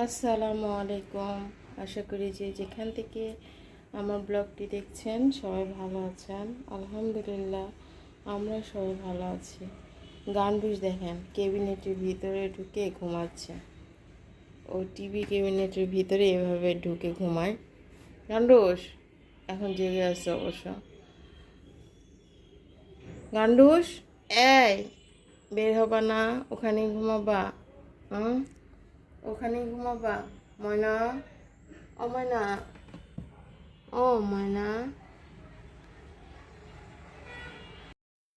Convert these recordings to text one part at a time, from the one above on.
আসসালামু আলাইকুম। আশা করি যে যেখান থেকে আমার ব্লগটি দেখছেন, সবাই ভালো আছেন। আলহামদুলিল্লাহ, আমরা সবাই ভালো আছি। গান বুঝ দেখেন, ক্যাবিনেটের ভিতরে ঢুকে ঘুমাচ্ছে। ও টিভি ক্যাবিনেটের ভিতরে এভাবে ঢুকে ঘুমায়। গান্ডুস এখন জেগে আছে অবশ্য। গান্ডুস এই, বের হবা না, ওখানে ঘুমাবা। হুম? ওখানে ঘুমাবা। ময়না? ও ময়না? ও ময়না?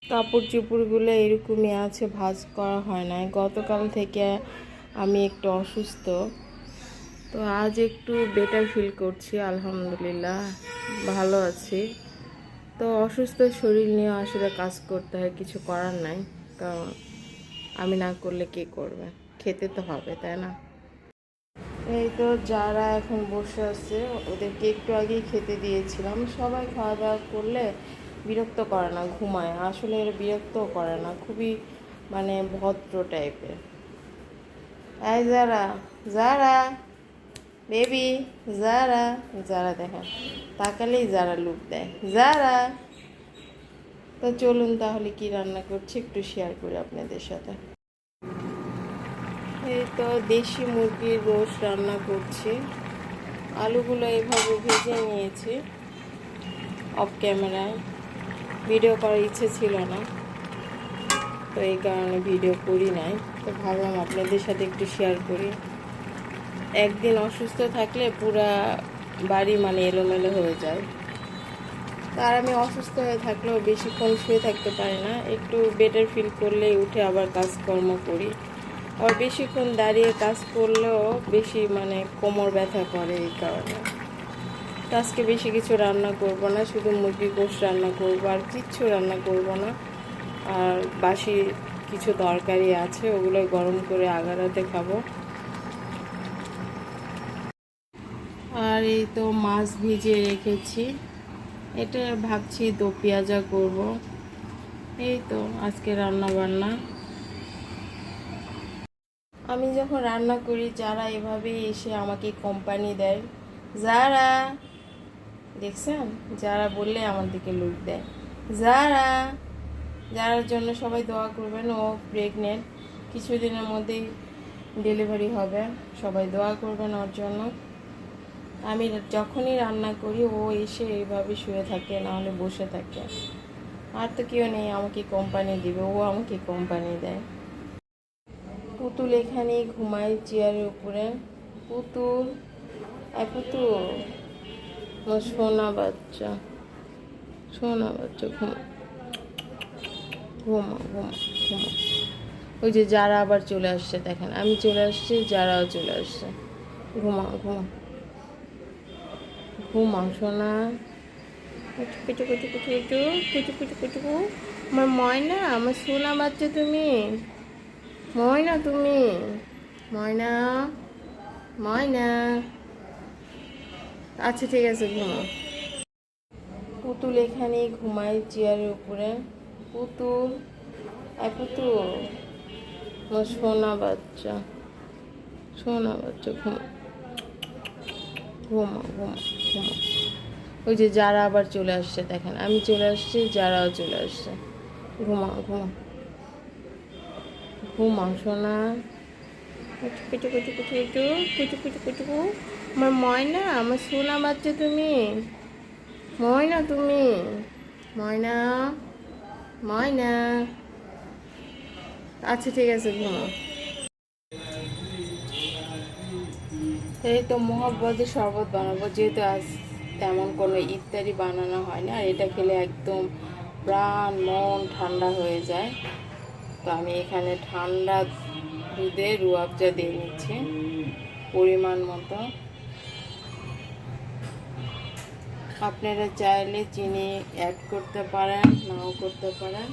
কাপড় চোপড়গুলো এরকমই আছে, ভাঁজ করা হয় না গতকাল থেকে আমি একটু অসুস্থ। তো আজ একটু বেটার ফিল করছি, আলহামদুলিল্লাহ। ভালো আছি। তো অসুস্থ শরীর নিয়ে আসলে কাজ করতে হয়, কিছু করার নাই। কারণ আমি না করলে কে করবে? খেতে তো হবে, তাই না? এই তো যারা এখন বসে আছে, ওদেরকে একটু আগেই খেতে দিয়েছিলাম। সবাই খাওয়া দাওয়া করলে বিরক্ত করে না, ঘুমায়। আসলে এরা বিরক্ত করে না, খুবই মানে ভদ্র টাইপের। এই যারা যারা, বেবি, যারা যারা দেখেন তাকালেই যারা লুক দেয়, যারা। তো চলুন তাহলে কি রান্না করছি, একটু শেয়ার করি আপনাদের সাথে। এই তো দেশি মুরগির রোস্ট রান্না করছি। আলুগুলো এইভাবে ভেজে নিয়েছি অফ ক্যামেরায় ভিডিও করার ইচ্ছে ছিল না, তো এই কারণে ভিডিও করি নাই। তো ভাবলাম আপনাদের সাথে একটু শেয়ার করি। একদিন অসুস্থ থাকলে পুরা বাড়ি মানে এলোমেলো হয়ে যায়। তার আমি অসুস্থ হয়ে থাকলেও বেশিক্ষণ শুয়ে থাকতে পারি না, একটু বেটার ফিল করলেই উঠে আবার কাজকর্ম করি। আর বেশিক্ষণ দাঁড়িয়ে কাজ করলেও বেশি মানে কোমর ব্যথা করে এই কারণে। আজকে বেশি কিছু রান্না করব না, শুধু মুরগি গোশ রান্না করব আর কিচ্ছু রান্না করব না। আর বাসি কিছু তরকারি আছে, ওগুলো গরম করে আগারাতে খাব। আর এই তো মাছ ভিজিয়ে রেখেছি। এটা ভাবছি দো পেঁয়াজা করব। এই তো আজকে রান্না বান্না আমি যখন রান্না করি, যারা এভাবে এসে আমাকে কোম্পানি দেয়, যারা, দেখছেন? যারা বললে আমার দিকে লুক দেয়। যারা যারার জন্য সবাই দোয়া করবেন, ও প্রেগনেন্ট কিছুদিনের মধ্যেই ডেলিভারি হবে। সবাই দোয়া করবেন ওর জন্য। আমি যখনই রান্না করি, ও এসে এইভাবে শুয়ে থাকে নাহলে বসে থাকে। আর তো কেউ নেই, আমাকে কোম্পানি দিবে, ও আমাকে কোম্পানি দেয়। পুতুল এখানেই ঘুমায় চেয়ারের উপরে। পুতুল, এই পুতুল। সোনা বাচ্চা সোনা বাচ্চা ঘুমা ঘুমা ঘুমা ঘুমা ওই যে যারা আবার চলে আসছে দেখেন, আমি চলে আসছি, যারাও চলে আসছে। ঘুমা ঘুমা ঘুমা সোনা। কুচু কুচু কুচু কুচু কুচু কুচু কুচু আমার ময়না, আমার সোনা বাচ্চা তুমি। ময়না, তুমি? ময়না? ময়না? আচ্ছা ঠিক আছে ঘুমাও পুতুল এখানেই ঘুমায় চেয়ারের উপরে। পুতুল? এই পুতুল। সোনা বাচ্চা। সোনা বাচ্চা, ঘুমা। ঘুমা ঘুমা ঘুমা। ওই যে যারা আবার চলে আসছে, দেখেন। আমি চলে আসছি, যারাও চলে আসছে। ঘুমা ঘুমা ঘুমা সোনা কুচু কুচু কুচু কুচু কুচু কুচু কুচু কুচু আমার ময়না, আমার সোনা বাচ্চা তুমি। ময়না তুমি। ময়না ময়না। আচ্ছা ঠিক আছে ঘুমাও এই তো মহব্বতের শরবত বানাবো, যেহেতু আজ তেমন কোনো ইত্যাদি বানানো হয় না আর এটা খেলে একদম প্রাণ, মন ঠান্ডা হয়ে যায়। তো আমি এখানে ঠান্ডা দুধে রুয়াবজা দিয়ে নিচ্ছি, পরিমাণ মতো। আপনারা চাইলে চিনি অ্যাড করতে পারেন, নাও করতে পারেন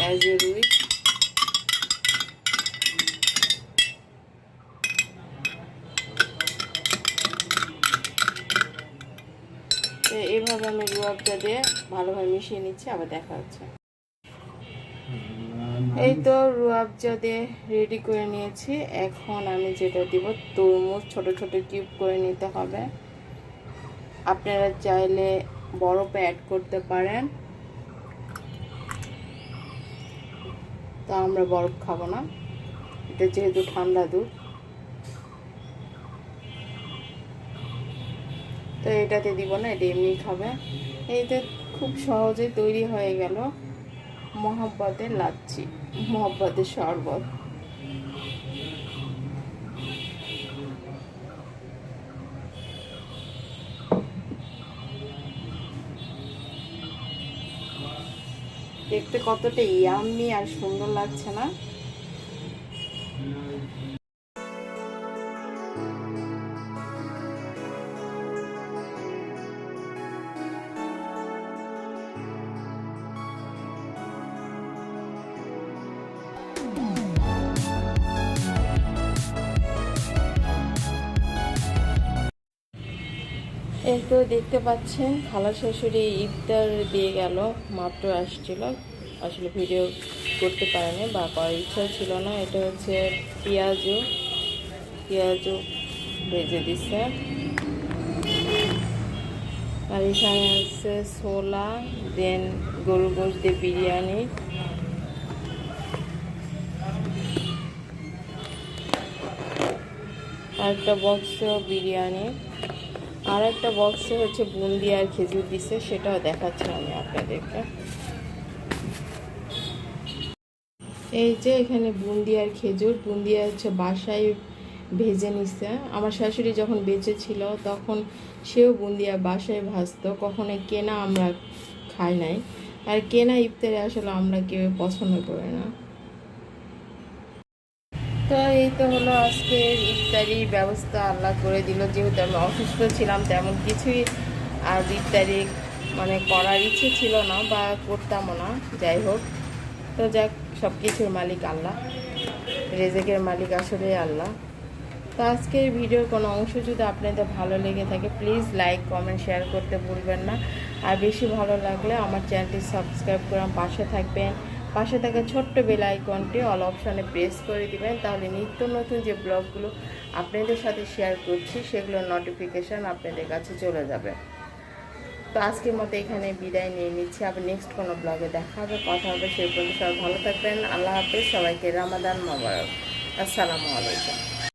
অ্যাজ এ উইশ তো এইভাবে আমি রুয়াবজা দিয়ে ভালোভাবে মিশিয়ে নিচ্ছি, আবার দেখা হচ্ছে। এই তো রুয়াবজা দিয়ে রেডি করে নিয়েছি। এখন আমি যেটা দিব, তরমুজ, ছোট ছোট কিউব করে নিতে হবে। আপনারা চাইলে বরফ অ্যাড করতে পারেন। তা আমরা বরফ খাব না। এটা যেহেতু ঠান্ডা দুধ। তো এটাতে দিব না, এটা এমনি খাবে। এইতে খুব সহজে তৈরি হয়ে গেল। মহাব্বতের লাচ্ছি মহব্বতের শরবত। দেখতে কতটা ইয়াম্মি আর সুন্দর লাগছে না? তো দেখতে পাচ্ছেন খালা শাশুড়ি ইফতার দিয়ে গেল। মাত্র আসছিল। আসলে ভিডিও করতে পারেনি বা করার ইচ্ছা ছিল না। এটা হচ্ছে পেঁয়াজু। পেঁয়াজু ভেজে দিছে। আর এখানে হচ্ছে ছোলা, দেন গরু গোশ দিয়ে বিরিয়ানি। আর একটা বক্স বিরিয়ানি। আর একটা বক্সে হচ্ছে বুন্দি আর খেজুর দিছে, সেটাও দেখাচ্ছি আমি আপনাদেরকে। এই যে এখানে বুন্দি আর খেজুর, বুন্দি হচ্ছে বাসায় ভেজে নিছে। আমার শাশুড়ি যখন বেঁচে ছিল, তখন সেও বুন্দিয়া বাসায় ভাজতো কখনো কেনা আমরা খাই নাই। আর কেনা ইফতারে আসলে আমরা কেউ পছন্দ করি না। তো এই তো হলো আজকের ইফতারির ব্যবস্থা, আল্লাহ করে দিল। যেহেতু আমি অসুস্থ ছিলাম, তেমন কিছুই আর ইফতারি মানে করার ইচ্ছে ছিল না বা করতামও না, যাই হোক। তো যাক সব কিছুর মালিক আল্লাহ, রেজেকের মালিক আসলে আল্লাহ। তো আজকের ভিডিওর কোনো অংশ যদি আপনাদের ভালো লেগে থাকে প্লিজ লাইক কমেন্ট শেয়ার করতে ভুলবেন না। আর বেশি ভালো লাগলে আমার চ্যানেলটি সাবস্ক্রাইব করে পাশে থাকবেন। পাশে থাকা ছোট্ট বেল আইকনটি অল অপশানে প্রেস করে দিবেন। তাহলে নিত্য নতুন যে ব্লগগুলো আপনাদের সাথে শেয়ার করছি, সেগুলোর নোটিফিকেশান আপনাদের কাছে চলে যাবে। তো আজকের মতো এখানে বিদায় নিয়ে নিচ্ছি। আবার নেক্সট কোনো ব্লগে দেখা হবে, কথা হবে সেই পর্যন্ত সবাই ভালো থাকবেন। আল্লাহ হাফেজ। সবাইকে রামাদান মোবারক। আসসালামু আলাইকুম।